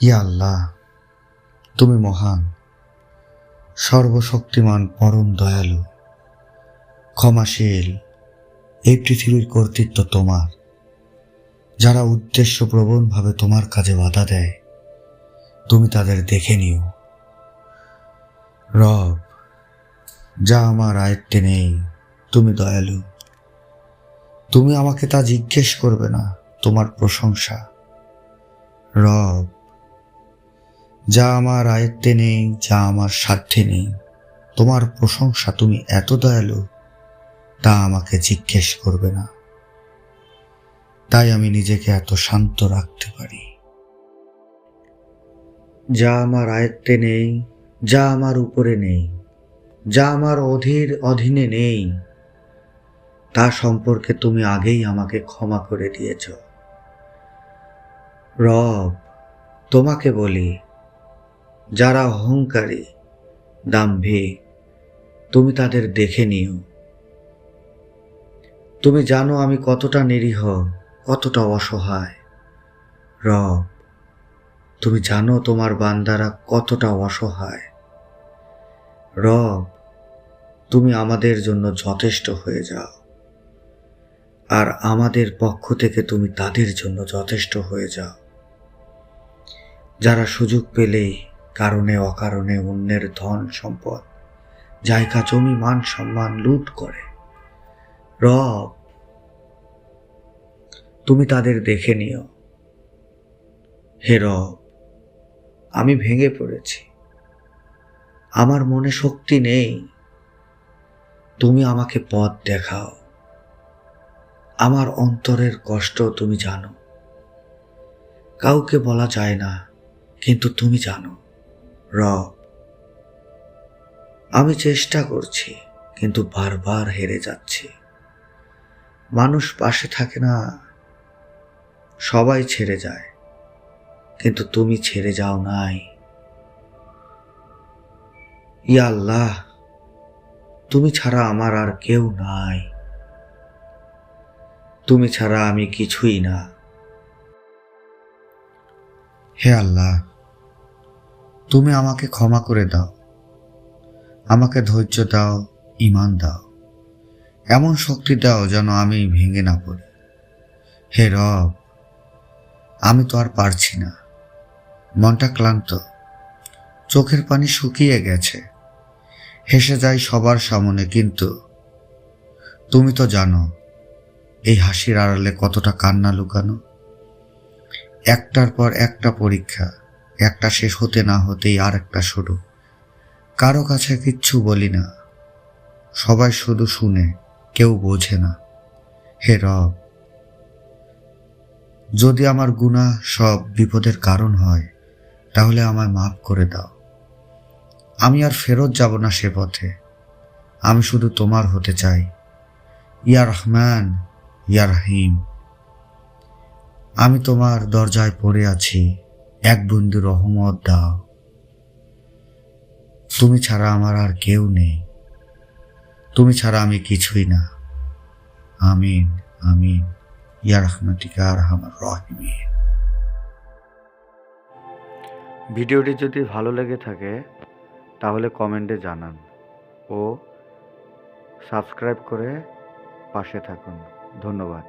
ইয়া আল্লাহ, তুমি মহান, সর্বশক্তিমান, পরম দয়ালু, ক্ষমাশীল, এই পৃথিবীর কর্তৃত্ব তোমার, যারা উদ্দেশ্য প্রবণভাবে তোমার কাজে বাধা দেয়, তুমি তাদের দেখে নিও। রব, যা আমার আয়ত্তে নেই, তুমি দয়ালু। তুমি আমাকে তা জিজ্ঞেস করবে না, তোমার প্রশংসা। রব যা আমার আয়ত্তে নেই, যা আমার সাধ্যে নেই। তোমার প্রশংসা তুমি এত দয়ালু, তা আমাকে জিজ্ঞেস করবে না। তাই আমি নিজেকে এত শান্ত রাখতে পারি। যা আমার আয়ত্তে নেই, যা আমার উপরে নেই, যা আমার অধীর অধীনে নেই, তা সম্পর্কে তুমি আগেই আমাকে ক্ষমা করে দিয়েছ। রব, তোমাকে বলি যারা অহংকারী, দাম্ভিক, তুমি তাদের দেখে নিও। তুমি জানো আমি কতটা নিরীহ, কতটা অসহায়। রব, তুমি জানো তোমার বান্দারা কতটা অসহায়। রব, তুমি আমাদের জন্য যথেষ্ট হয়ে যাও। আর আমাদের পক্ষ থেকে তুমি তাদের জন্য যথেষ্ট হয়ে যাও। যারা সুযোগ পেলেই কারণে অকারণে অন্যের ধন সম্পদ। জায়গা, জমি, মান সম্মান লুট করে। রব, তুমি তাদের দেখে নিও। হে রব, আমি ভেঙে পড়েছি। আমার মনে শক্তি নেই। তুমি আমাকে পথ দেখাও। আমার অন্তরের কষ্ট তুমি জানো। কাউকে বলা যায় না, কিন্তু তুমি জানো। রব আমি চেষ্টা করছি, কিন্তু বারবার হেরে যাচ্ছি। মানুষ পাশে থাকে না, সবাই ছেড়ে যায়, কিন্তু তুমি ছেড়ে যাও নাই। ইয়া আল্লাহ, তুমি ছাড়া আমার আর কেউ নাই। তুমি ছাড়া আমি কিছুই না। হে আল্লাহ তুমি আমাকে ক্ষমা করে দাও। আমাকে ধৈর্য দাও ইমান দাও। এমন শক্তি দাও যেন আমি ভেঙে না পড়ি। হে রব, আমি তো আর পারছি না। মনটা ক্লান্ত। চোখের পানি শুকিয়ে গেছে। হেসে যাই সবার সামনে, কিন্তু তুমি তো জানো, এই হাসির আড়ালে কতটা কান্না লুকানো। একটার পর একটা পরীক্ষা। একটা শেষ হতে না হতেই আর একটা শুরু। কারও কাছে কিচ্ছু বলি না। সবাই শুধু শুনে, কেউ বোঝে না। হে রব, যদি আমার গুনাহ সব বিপদের কারণ হয়, তাহলে আমায় মাফ করে দাও। আমি আর ফেরত যাব না সে পথে। আমি শুধু তোমার হতে চাই। ইয়া রহমান, ইয়া রহিম। আমি তোমার দরজায় পড়ে আছি। এক বন্ধু রহমত দাও। তুমি ছাড়া আমার আর কেউ নেই। তুমি ছাড়া আমি কিছুই না। আমিন আমিন। ইয়া রহমাতিকা আর আমার রহিমিন। ভিডিওটি যদি ভালো লেগে থাকে, তাহলে কমেন্টে জানান ও সাবস্ক্রাইব করে পাশে থাকুন। ধন্যবাদ।